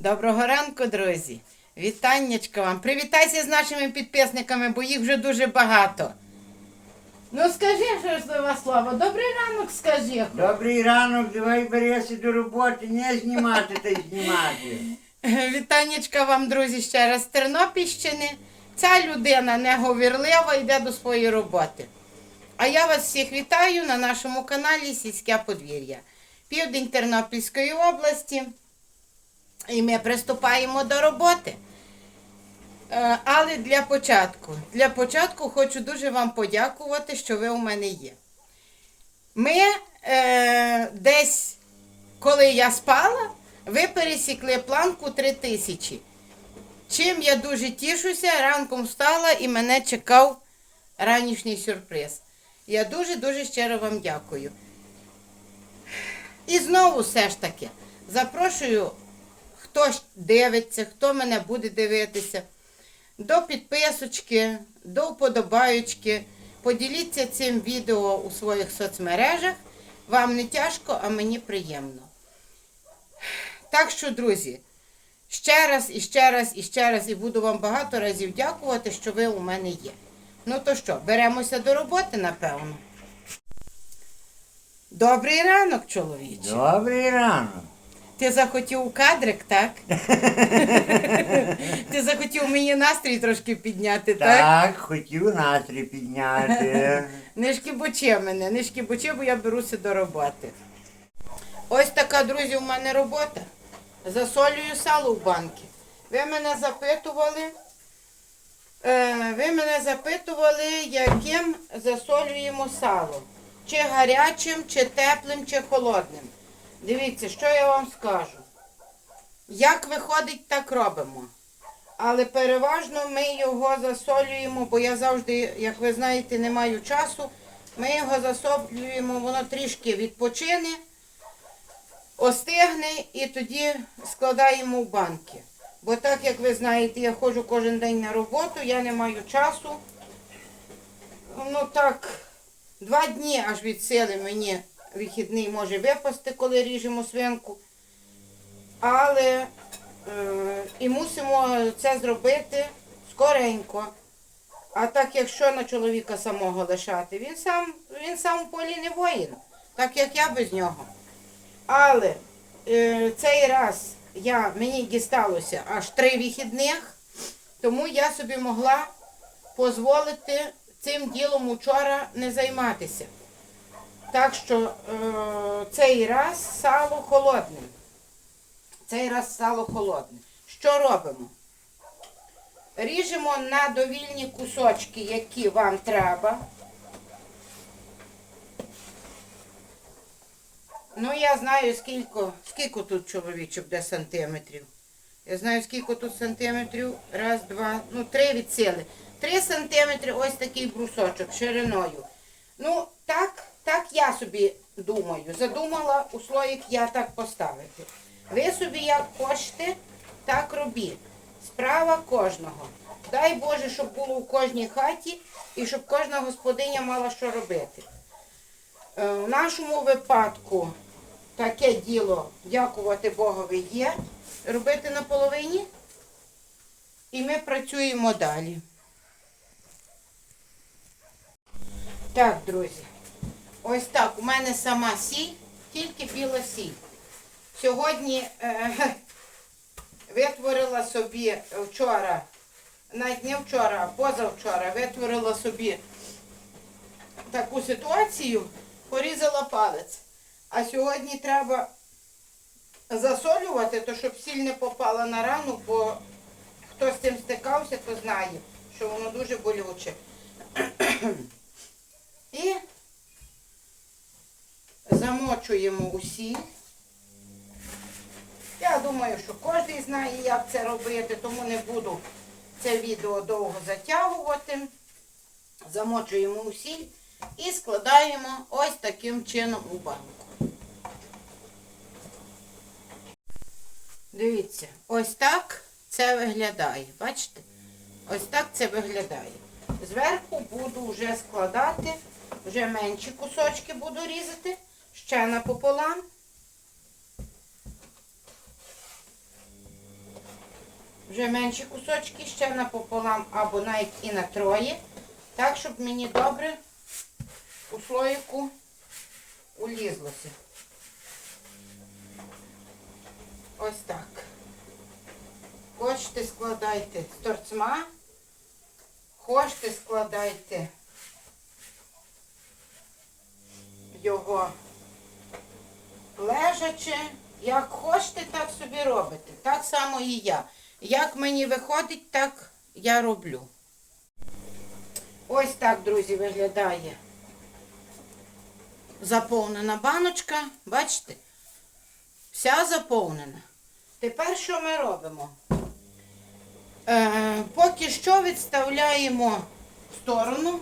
Доброго ранку, друзі! Вітаннячко вам! Привітайся з нашими підписниками, бо їх вже дуже багато. Ну скажи що слова. Добрий ранок скажи. Добрий ранок, давай берися до роботи, не знімати та й знімати. Вітаннячка вам, друзі, ще раз з Тернопільщини. Ця людина неговірлива йде до своєї роботи. А я вас всіх вітаю на нашому каналі Сільське подвір'я. Південь Тернопільської області. І ми приступаємо до роботи. Е, Але для початку, для початку хочу дуже вам подякувати, що ви у мене є. Ми е, десь, коли я спала, ви пересікли планку 3 тисячі. Чим я дуже тішуся, ранком встала і мене чекав ранішній сюрприз. Я дуже-дуже щиро вам дякую. І знову все ж таки запрошую, хто дивиться, хто мене буде дивитися, до підписочки, до вподобаючки. Поділіться цим відео у своїх соцмережах. Вам не тяжко, а мені приємно. Так що, друзі, ще раз і ще раз і ще раз, і буду вам багато разів дякувати, що ви у мене є. Ну то що, беремося до роботи, напевно. Добрий ранок, чоловіче. Добрий ранок. Ти захотів кадрик, так? Ти захотів мені настрій трошки підняти, так? Так, хотів настрій підняти. Не шкібочи мене, не шкібочи, бо я беруся до роботи. Ось така, друзі, у мене робота. Засолюю сало в банки. Ви мене запитували, е, ви мене запитували, яким засолюємо сало. Чи гарячим, чи теплим, чи холодним. Дивіться, що я вам скажу. Як виходить, так робимо. Але переважно ми його засолюємо, бо я завжди, як ви знаєте, не маю часу. Ми його засолюємо, воно трішки відпочине, остигне і тоді складаємо в банки. Бо так, як ви знаєте, я ходжу кожен день на роботу, я не маю часу. Ну так, два дні аж від сили мені вихідний може випасти, коли ріжемо свинку. Але е, і мусимо це зробити скоренько. А так якщо на чоловіка самого лишати, він сам, він сам у полі не воїн, так як я без нього. Але е, цей раз я, мені дісталося аж три вихідних, тому я собі могла дозволити цим ділом учора не займатися. Так що е, цей раз сало холодне. Цей раз сало холодне. Що робимо? Ріжемо на довільні кусочки, які вам треба. Ну, я знаю, скільки, скільки тут чоловічок де сантиметрів. Я знаю, скільки тут сантиметрів. Раз, два, ну, три від сили. Три сантиметри ось такий брусочок шириною. Ну, так, так я собі думаю. Задумала у слоїк я так поставити. Ви собі як хочете, так робіть. Справа кожного. Дай Боже, щоб було в кожній хаті і щоб кожна господиня мала що робити. Е, В нашому випадку таке діло, дякувати Богові, є. Робити на половині. І ми працюємо далі. Так, друзі. Ось так. У мене сама сіль, тільки біла сіль. Сьогодні е, витворила собі вчора, навіть не вчора, а позавчора, витворила собі таку ситуацію, порізала палець. А сьогодні треба засолювати, то щоб сіль не попала на рану, бо хто з цим стикався, то знає, що воно дуже болюче. І замочуємо усі. Я думаю, що кожен знає, як це робити, тому не буду це відео довго затягувати. Замочуємо усі і складаємо ось таким чином у банку. Дивіться, ось так це виглядає. Бачите? Ось так це виглядає. Зверху буду вже складати, вже менші кусочки буду різати, ще напополам. вже менші кусочки, ще напополам або навіть і на троє. Так, щоб мені добре у слоїку улізлося. Ось так. Хочете складайте з торцма, хочете складайте його лежачи. Як хочете, так собі робите. Так само і я. Як мені виходить, так я роблю. Ось так, друзі, виглядає заповнена баночка. Бачите? Вся заповнена. Тепер що ми робимо? Е, поки що відставляємо в сторону.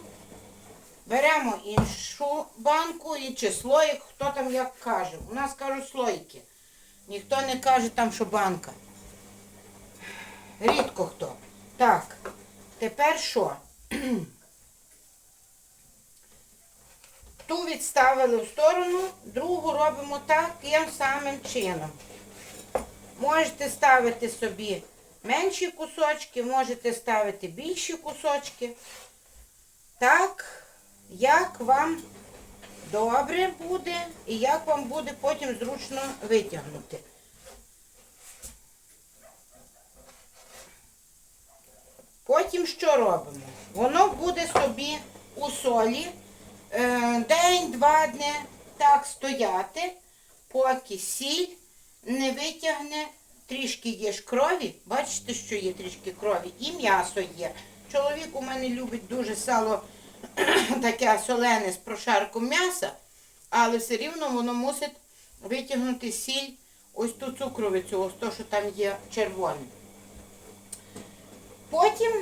Беремо іншу банку і чи слоїк, хто там як каже. У нас кажуть слоїки. Ніхто не каже там, що банка. Рідко хто. Так, тепер що? Ту відставили в сторону, другу робимо таким самим чином. Можете ставити собі менші кусочки, можете ставити більші кусочки. Так, як вам добре буде і як вам буде потім зручно витягнути. Потім що робимо? Воно буде собі у солі е, день-два дні так стояти, поки сіль не витягне трішки є ж крові. Бачите, що є трішки крові, і м'ясо є. Чоловік у мене любить дуже сало таке солене з прошарком м'яса, але все рівно воно мусить витягнути сіль, ось ту цукровицю, ось то, що там є червоне. Потім,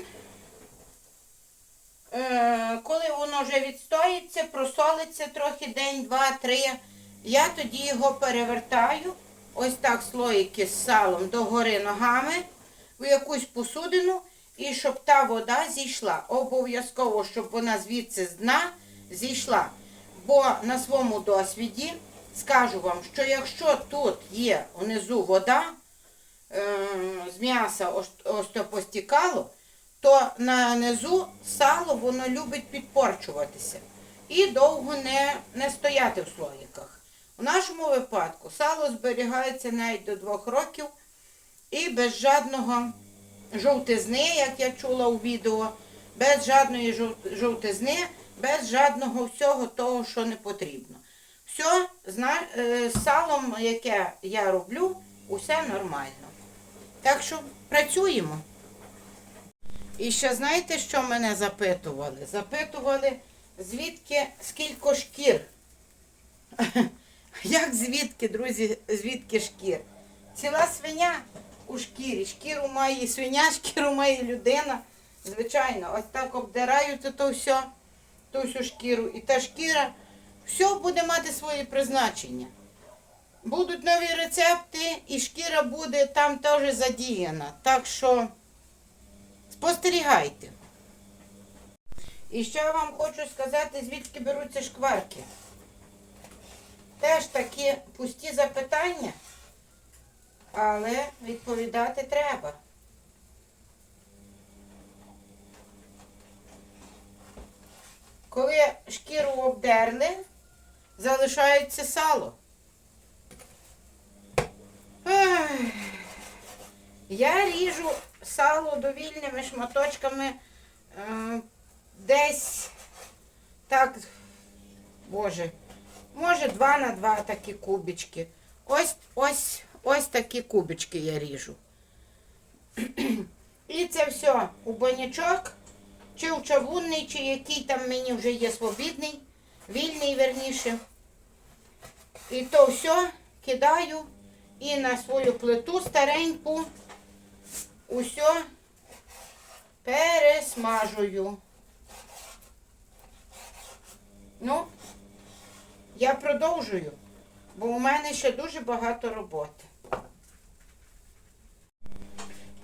е, коли воно вже відстоїться, просолиться трохи день, два, три, я тоді його перевертаю, ось так слоїки з салом догори ногами в якусь посудину, і щоб та вода зійшла. Обов'язково, щоб вона звідси з дна зійшла. Бо на своєму досвіді скажу вам, що якщо тут є внизу вода, е, з м'яса ось, то постікало, то на низу сало воно любить підпорчуватися і довго не, не стояти в слоїках. У нашому випадку сало зберігається навіть до двох років і без жадного жовтизни, як я чула у відео, без жадної жовтизни, без жадного всього того, що не потрібно. Все, з салом, яке я роблю, усе нормально. Так що працюємо. І ще знаєте, що мене запитували? Запитували, звідки скільки шкір. Як звідки, друзі, звідки шкір? Ціла свиня у шкірі. Шкіру має свиня, шкіру має людина. Звичайно, ось так обдирають то все, ту всю шкіру. І та шкіра, все буде мати своє призначення. Будуть нові рецепти, і шкіра буде там теж задіяна. Так що спостерігайте. І ще вам хочу сказати, звідки беруться шкварки. Теж такі пусті запитання, але відповідати треба. Коли шкіру обдерли, залишається сало. Я ріжу сало довільними шматочками е, десь так, боже, може два на два такі кубички. Ось, ось, ось такі кубички я ріжу. І це все у банячок, чи в чавунний, чи який там мені вже є свобідний, вільний верніше. І то все кидаю і на свою плиту стареньку усе пересмажую. Ну, я продовжую, бо у мене ще дуже багато роботи.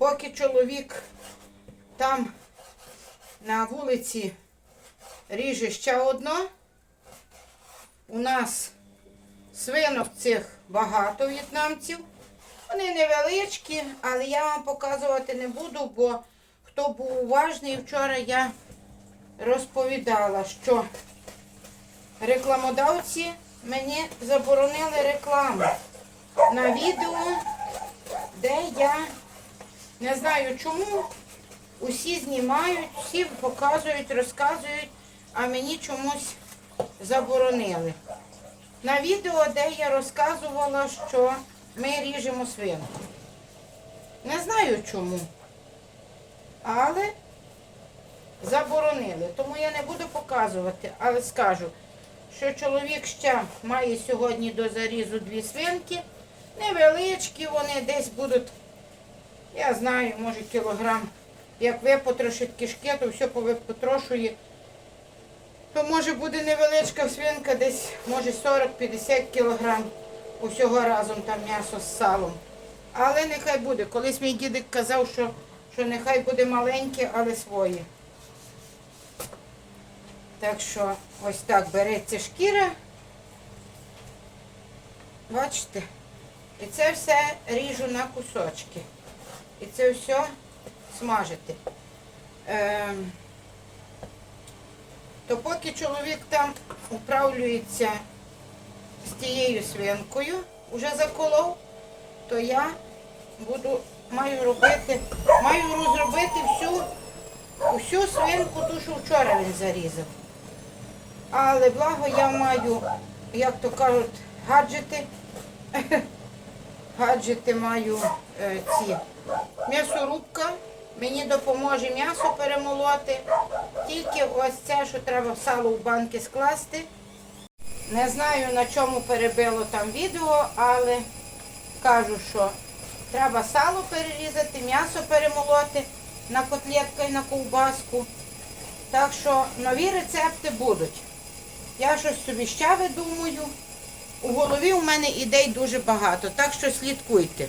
Поки чоловік там на вулиці ріже ще одно, у нас свинок цих багато в'єтнамців. Вони невеличкі, але я вам показувати не буду, бо хто був уважний, вчора я розповідала, що рекламодавці мені заборонили рекламу на відео, де я не знаю чому. Усі знімають, всі показують, розказують, а мені чомусь заборонили. На відео, де я розказувала, що ми ріжемо свинку. Не знаю чому. Але заборонили. Тому я не буду показувати, але скажу, що чоловік ще має сьогодні до зарізу дві свинки. Невеличкі вони десь будуть, я знаю, може кілограм. Як випотрошить кишки, то все повипотрошує. То може буде невеличка свинка, десь може 40-50 кілограм усього разом там м'ясо з салом. Але нехай буде. Колись мій дідик казав, що, що нехай буде маленьке, але своє. Так що ось так береться шкіра. Бачите? І це все ріжу на кусочки. І це все смажити. Ем, то поки чоловік там управлюється з тією свинкою, вже заколов, то я буду, маю робити, маю розробити всю, всю свинку, ту, що вчора він зарізав. Але благо я маю, як то кажуть, гаджети. Гаджети маю е, ці. М'ясорубка мені допоможе м'ясо перемолоти. Тільки ось це, що треба в сало в банки скласти. Не знаю на чому перебило там відео, але кажу, що треба сало перерізати, м'ясо перемолоти на котлетку і на ковбаску. Так що нові рецепти будуть. Я щось собі ще видумую. У голові у мене ідей дуже багато, так що слідкуйте.